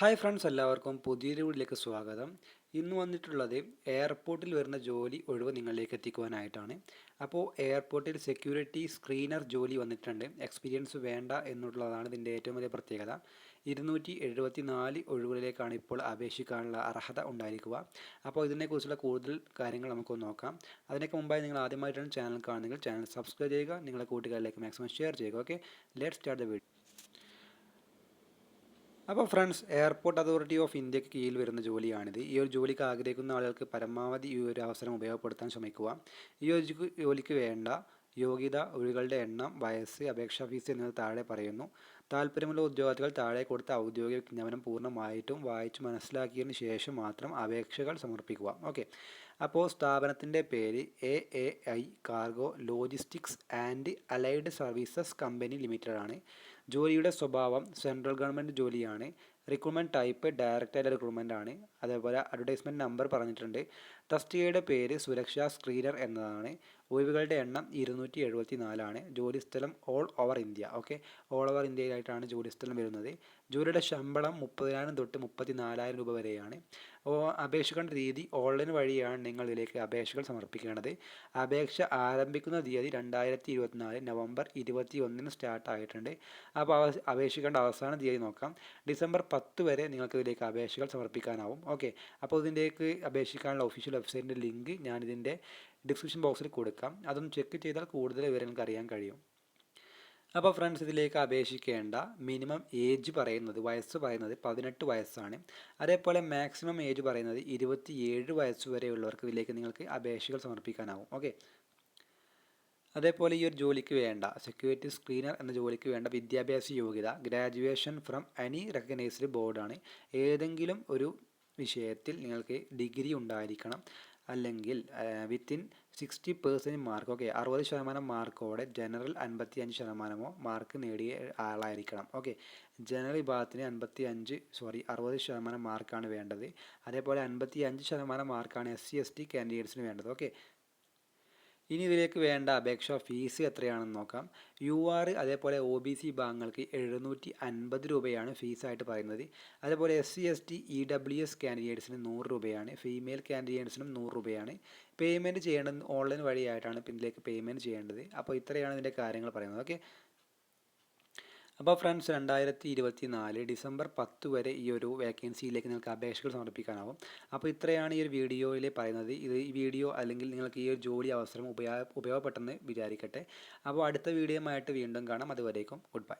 Hi friends എല്ലാവർക്കും പുതിയൊരു വീട്ടിലേക്ക് സ്വാഗതം. ഇന്ന് വന്നിട്ടുള്ളത് എയർപോർട്ടിൽ വരുന്ന ജോലി ഒഴിവ് നിങ്ങളിലേക്ക് എത്തിക്കുവാനായിട്ടാണ്. അപ്പോൾ എയർപോർട്ടിൽ സെക്യൂരിറ്റി സ്ക്രീനർ ജോലി വന്നിട്ടുണ്ട്. എക്സ്പീരിയൻസ് വേണ്ട എന്നുള്ളതാണ് ഇതിന്റെ ഏറ്റവും വലിയ പ്രത്യേകത. ഇരുന്നൂറ്റി എഴുപത്തി നാല് ഒഴിവുകളിലേക്കാണ് ഇപ്പോൾ അപേക്ഷിക്കാനുള്ള അർഹത ഉണ്ടായിരിക്കുക. അപ്പോൾ ഇതിനെക്കുറിച്ചുള്ള കൂടുതൽ കാര്യങ്ങൾ നമുക്ക് നോക്കാം. അതിനൊക്കെ മുമ്പായി നിങ്ങൾ ആദ്യമായിട്ടാണ് ചാനൽ കാണുന്നെങ്കിൽ ചാനൽ സബ്സ്ക്രൈബ് ചെയ്യുക. നിങ്ങളുടെ കൂട്ടുകാരിലേക്ക് മാക്സിമം ഷെയർ ചെയ്യുക. Okay let start the video അപ്പോൾ ഫ്രണ്ട്സ് എയർപോർട്ട് അതോറിറ്റി ഓഫ് ഇന്ത്യയ്ക്ക് കീഴിൽ വരുന്ന ജോലിയാണിത്. ഈ ഒരു ജോലിക്ക് ആഗ്രഹിക്കുന്ന ആളുകൾക്ക് പരമാവധി ഈ ഒരു അവസരം ഉപയോഗപ്പെടുത്താൻ ശ്രമിക്കുക. ഈ ഒരു ജോലിക്ക് വേണ്ട യോഗ്യത ഒഴികളുടെ എണ്ണം വയസ്സ് അപേക്ഷാ ഫീസ് എന്നിവ താഴെ പറയുന്നു. താല്പര്യമുള്ള ഉദ്യോഗാർത്ഥികൾ താഴെ കൊടുത്ത ഔദ്യോഗിക വിജ്ഞാപനം പൂർണമായിട്ടും വായിച്ച് മനസ്സിലാക്കിയതിന് ശേഷം മാത്രം അപേക്ഷകൾ സമർപ്പിക്കുക. ഓക്കെ അപ്പോൾ സ്ഥാപനത്തിന്റെ പേര് A A I cargo logistics and allied services company limited ആണ്. ജോലിയുടെ സ്വഭാവം സെൻട്രൽ ഗവൺമെന്റ് ജോലിയാണ്. റിക്രൂട്ട്മെന്റ് ടൈപ്പ് ഡയറക്റ്റ് റിക്രൂട്ട്മെന്റ് ആണ്. അതേപോലെ അഡ്വർടൈസ്മെന്റ് നമ്പർ പറഞ്ഞിട്ടുണ്ട്. തസ്തികയുടെ പേര് സുരക്ഷാ സ്ക്രീനർ എന്നതാണ്. ഒഴിവുകളുടെ എണ്ണം ഇരുന്നൂറ്റി എഴുപത്തി നാലാണ് ജോലിസ്ഥലം all over India okay all over ഇന്ത്യയിലായിട്ടാണ് ജോലിസ്ഥലം വരുന്നത്. ജോലിയുടെ ശമ്പളം മുപ്പതിനായിരം തൊട്ട് മുപ്പത്തി നാലായിരം രൂപ വരെയാണ്. അപ്പോൾ അപേക്ഷിക്കേണ്ട രീതി ഓൺലൈൻ വഴിയാണ് നിങ്ങൾ ഇതിലേക്ക് അപേക്ഷകൾ സമർപ്പിക്കേണ്ടത്. അപേക്ഷ ആരംഭിക്കുന്ന തീയതി രണ്ടായിരത്തി ഇരുപത്തിനാല് നവംബർ ഇരുപത്തി ഒന്നിന് സ്റ്റാർട്ട് ആയിട്ടുണ്ട് അപ്പോൾ അപേക്ഷിക്കേണ്ട അവസാന തീയതി നോക്കാം. ഡിസംബർ പത്ത് വരെ നിങ്ങൾക്ക് ഇതിലേക്ക് അപേക്ഷകൾ സമർപ്പിക്കാനാവും. ഓക്കെ. അപ്പോൾ ഇതിന്റെക്ക് അപേക്ഷിക്കാനുള്ള ഒഫീഷ്യൽ വെബ്സൈറ്റിന്റെ ലിങ്ക് ഞാനിതിന്റെ ഡിസ്ക്രിപ്ഷൻ ബോക്സിൽ കൊടുക്കാം. അതൊന്ന് ചെക്ക് ചെയ്താൽ കൂടുതൽ വിവരങ്ങൾക്ക് അറിയാൻ കഴിയും. അപ്പോൾ ഫ്രണ്ട്സ് ഇതിലേക്ക് അപേക്ഷിക്കേണ്ട മിനിമം ഏജ് പറയുന്നത് വയസ്സ് പറയുന്നത് പതിനെട്ട് വയസ്സാണ്. അതേപോലെ മാക്സിമം ഏജ് പറയുന്നത് ഇരുപത്തി ഏഴ് വയസ്സ് വരെയുള്ളവർക്ക് ഇതിലേക്ക് നിങ്ങൾക്ക് അപേക്ഷകൾ സമർപ്പിക്കാനാവും. ഓക്കെ അതേപോലെ ഈ ഒരു ജോലിക്ക് വേണ്ട സെക്യൂരിറ്റി സ്ക്രീനർ എന്ന ജോലിക്ക് വേണ്ട വിദ്യാഭ്യാസ യോഗ്യത ഗ്രാജുവേഷൻ ഫ്രം എനി റെക്കഗ്നൈസ്ഡ് ബോർഡാണ് ഏതെങ്കിലും ഒരു വിഷയത്തിൽ നിങ്ങൾക്ക് ഡിഗ്രി ഉണ്ടായിരിക്കണം. അല്ലെങ്കിൽ within sixty percent mark okay അറുപത് ശതമാനം മാർക്കോടെ ജനറൽ അൻപത്തി അഞ്ച് ശതമാനമോ മാർക്ക് നേടിയ ആളായിരിക്കണം. ഓക്കെ. ജനറൽ വിഭാഗത്തിന് അൻപത്തി അഞ്ച് സോറി അറുപത് ശതമാനം മാർക്കാണ് വേണ്ടത്. അതേപോലെ അൻപത്തി അഞ്ച് ശതമാനം മാർക്കാണ് എസ് സി എസ് ടി കാൻഡിഡേറ്റ്സിന് വേണ്ടത്. ഓക്കെ. ഇനി ഇതിലേക്ക് വേണ്ട അപേക്ഷ ഫീസ് എത്രയാണെന്ന് നോക്കാം. യു ആർ അതേപോലെ ഒ ബി സി ഭാഗങ്ങൾക്ക് എഴുന്നൂറ്റി അൻപത് രൂപയാണ് ഫീസായിട്ട് പറയുന്നത്. അതേപോലെ S C S T E W S കാൻഡിഡേറ്റ്സിന് നൂറ് രൂപയാണ്. ഫീമെയിൽ കാൻഡിഡേറ്റ്സിനും നൂറ് രൂപയാണ്. പേയ്മെന്റ് ചെയ്യേണ്ടത് ഓൺലൈൻ വഴിയായിട്ടാണ് ഇതിലേക്ക് പേയ്മെന്റ് ചെയ്യേണ്ടത്. അപ്പോൾ ഇത്രയാണ് ഇതിന്റെ കാര്യങ്ങൾ പറയുന്നത്. ഓക്കെ അപ്പോൾ ഫ്രണ്ട്സ് രണ്ടായിരത്തി ഇരുപത്തി നാല് ഡിസംബർ പത്ത് വരെ ഈ ഒരു വേക്കൻസിയിലേക്ക് നിങ്ങൾക്ക് അപേക്ഷകൾ സമർപ്പിക്കാനാവും. അപ്പോൾ ഇത്രയാണ് ഈ ഒരു വീഡിയോയിൽ പറയുന്നത്. ഇത് ഈ വീഡിയോ അല്ലെങ്കിൽ നിങ്ങൾക്ക് ഈ ഒരു ജോലി അവസരം ഉപയോഗ ഉപയോഗപ്പെട്ടെന്ന് വിചാരിക്കട്ടെ. അപ്പോൾ അടുത്ത വീഡിയോയുമായിട്ട് വീണ്ടും കാണാം. അതുവരേക്കും ഗുഡ് ബൈ